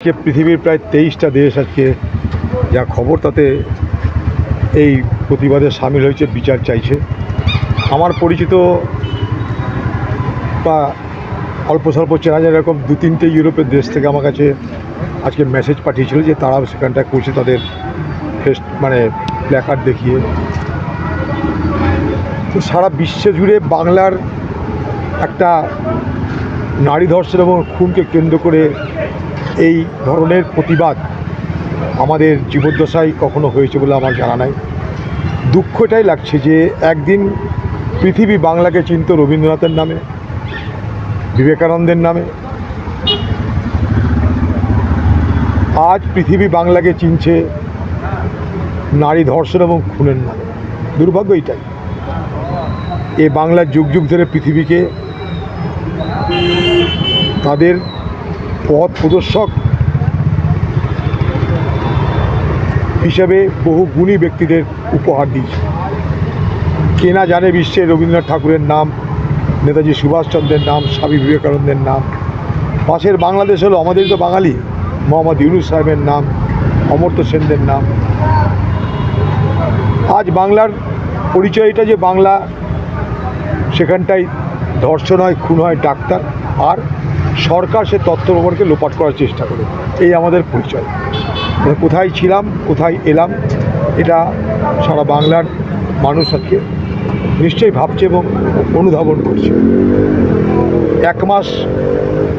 আজকে পৃথিবীর প্রায় তেইশটা দেশ আজকে যা খবর, তাতে এই প্রতিবাদে সামিল হয়েছে, বিচার চাইছে। আমার পরিচিত বা অল্প স্বল্প চেনা যায় এরকম দু তিনটে ইউরোপের দেশ থেকে আমার কাছে আজকে মেসেজ পাঠিয়েছিল যে তারাও সেখানটায় পৌঁছে তাদের ফেস্ট মানে প্ল্যাকার্ড দেখিয়ে। তো সারা বিশ্ব জুড়ে বাংলার একটা নারী ধর্ষণ এবং খুনকে কেন্দ্র করে এই ধরনের প্রতিবাদ আমাদের জীবদ্দশায় কখনো হয়েছে বলে আমার জানা নাই। দুঃখ এটাই লাগছে যে একদিন পৃথিবী বাংলাকে চিনত রবীন্দ্রনাথের নামে, বিবেকানন্দের নামে। আজ পৃথিবী বাংলাকে চিনছে নারী ধর্ষণ এবং খুনের নামে। দুর্ভাগ্য এটাই। এ বাংলার যুগ যুগ ধরে পৃথিবীকে তাদের পথ প্রদর্শক হিসেবে বহু গুণী ব্যক্তিদের উপহার দিয়েছে। কেনা জানে বিশ্বে রবীন্দ্রনাথ ঠাকুরের নাম, নেতাজি সুভাষচন্দ্রের নাম, স্বামী বিবেকানন্দের নাম। পাশের বাংলাদেশ হলো আমাদের তো বাঙালি, মোহাম্মদ ইউনুস সাহেবের নাম, অমর্ত্য সেনদের নাম। আজ বাংলার পরিচয়টা যে বাংলা, সেখানটায় ধর্ষণ হয়, খুন হয় ডাক্তার, আর সরকার সে তথ্য প্রমাণকে লোপাট করার চেষ্টা করে। এই আমাদের পরিচয়। আমরা কোথায় ছিলাম, কোথায় এলাম, এটা সারা বাংলার মানুষ আজকে নিশ্চয়ই ভাবছে এবং অনুধাবন করছে। এক মাস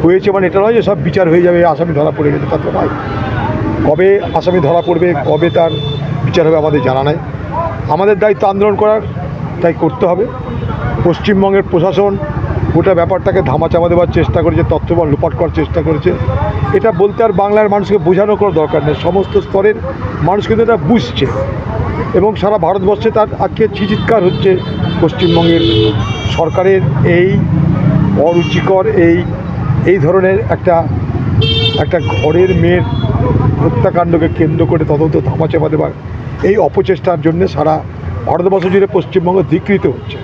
হয়েছে মানে এটা নয় যে সব বিচার হয়ে যাবে, আসামি ধরা পড়ে গেছে, তা তো নয়। কবে আসামি ধরা পড়বে, কবে তার বিচার হবে আমাদের জানা নাই। আমাদের দায়িত্ব আন্দোলন করার তাই করতে হবে। পশ্চিমবঙ্গের প্রশাসন গোটা ব্যাপারটাকে ধামাচাপা দেওয়ার চেষ্টা করেছে তথ্যবল লুপাট করার চেষ্টা করেছে। এটা বলতে আর বাংলার মানুষকে বোঝানো কোনো দরকার নেই। সমস্ত স্তরের মানুষ কিন্তু এটা বুঝছে। এবং সারা ভারতবর্ষে তার আজকে চিচিৎকার হচ্ছে পশ্চিমবঙ্গের সরকারের এই অরুচিকর, এই এই ধরনের একটা একটা ঘরের মেয়ের হত্যাকাণ্ডকে কেন্দ্র করে তদন্ত ধামাচাপা দেওয়ার এই অপচেষ্টার জন্য সারা ভারতবর্ষ জুড়ে পশ্চিমবঙ্গ ধিকৃত হচ্ছে।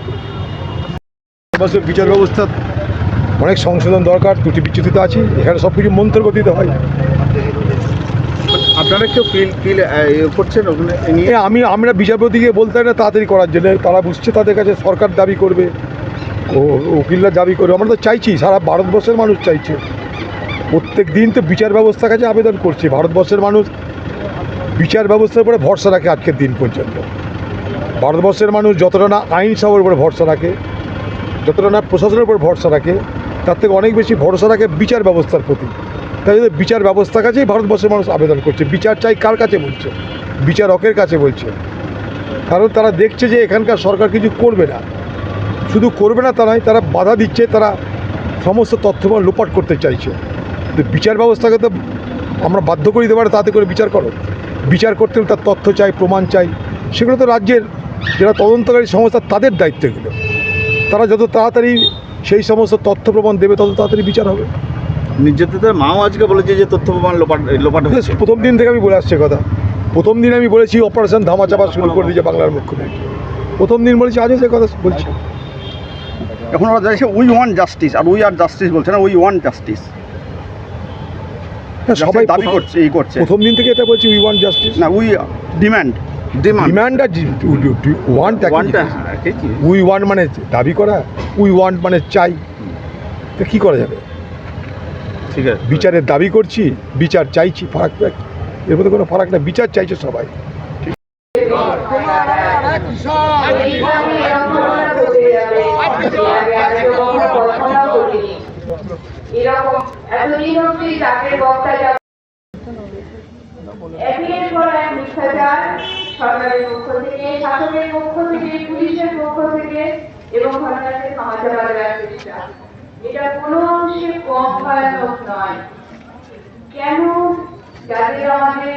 ভারতবর্ষের বিচার ব্যবস্থা অনেক সংশোধন দরকার দুটি বিচ্যুতিতে আছে এখানে সব কিছু মন্ত্র গতিতে হয়। আপনারা কেউ ফিল ফিল করছেন এ নিয়ে? আমি আমরা বিচারপতিকে বলতে না তাড়াতাড়ি করার জন্য তারা বুঝছে তাদের কাছে সরকার দাবি করবে ও উকিলরা দাবি করবে আমরা তো চাইছি সারা ভারতবর্ষের মানুষ চাইছে। প্রত্যেক দিন তো বিচার ব্যবস্থার কাছে আবেদন করছে ভারতবর্ষের মানুষ বিচার ব্যবস্থার উপরে ভরসা রাখে আজকের দিন পর্যন্ত। ভারতবর্ষের মানুষ যতটা না আইন সবের উপরে ভরসা রাখে যতটা না প্রশাসনের উপর ভরসা রাখে, তার থেকে অনেক বেশি ভরসা রাখে বিচার ব্যবস্থার প্রতি। তাই বিচার ব্যবস্থার কাছেই ভারতবর্ষের মানুষ আবেদন করছে, বিচার চাই কার কাছে বলছে? বিচারকের কাছে বলছে। কারণ তারা দেখছে যে এখানকার সরকার কিছু করবে না। শুধু করবে না তা নয়, তারা বাধা দিচ্ছে, তারা সমস্ত তথ্যবল লোপাট করতে চাইছে। তো বিচার ব্যবস্থাকে তো আমরা বাধ্য করে দিতে পারি, তাতে করে বিচার করো। বিচার করতে তার তথ্য চাই, প্রমাণ চাই। সেগুলো তো রাজ্যের যারা তদন্তকারী সংস্থা, তাদের দায়িত্ব এগুলো। তারা যত তাড়াতাড়ি সেই সমস্ত তথ্য প্রমাণ দেবে তত তাড়াতাড়ি বিচার হবে। নির্যাতিতার মাও আজকে বলেছে যে তথ্য প্রমাণ লোপাট লোপাট হয়েছে প্রথম দিন থেকে আমি বলে আসছি কথা। প্রথম দিন আমি বলেছি অপারেশন ধামাচাপা শুরু করে দিয়েছে বাংলার মুখ্যমন্ত্রী। প্রথম দিন বলেছি আজও সে কথা বলছি। এখন ওরা চাইছে উই ওয়ান জাস্টিস আর উই আর জাস্টিস বলছে না উই ওয়ান জাস্টিস হ্যাঁ, সবাই দাবি করছে এই করছে। প্রথম দিন থেকে এটা বলছি উই ওয়ান জাস্টিস না উই ডিমান্ড ডিমান্ড ডিমান্ড আর ওয়ান্ট ওয়ান্টটা উই ওয়ান্ট মানে দাবি করা উই ওয়ান্ট মানে চাই। তো কী করা যাবে? ঠিক আছে। বিচারের দাবি করছি বিচার চাইছি ফারাক এর মধ্যে কোনো ফারাক না বিচার চাইছে সবাই। এরকম এতদিন অব্দি চাকরির বক্তা যা একের পর এক মিথ্যাচার সরকারের পক্ষ থেকে, শাসকের পক্ষ থেকে, পুলিশের পক্ষ থেকে এবং ঘটনাকে সমাজে দেওয়ার চেষ্টা এটা কোনো অংশে কম ভয়ানক নয়। কেন যাদের আমাদের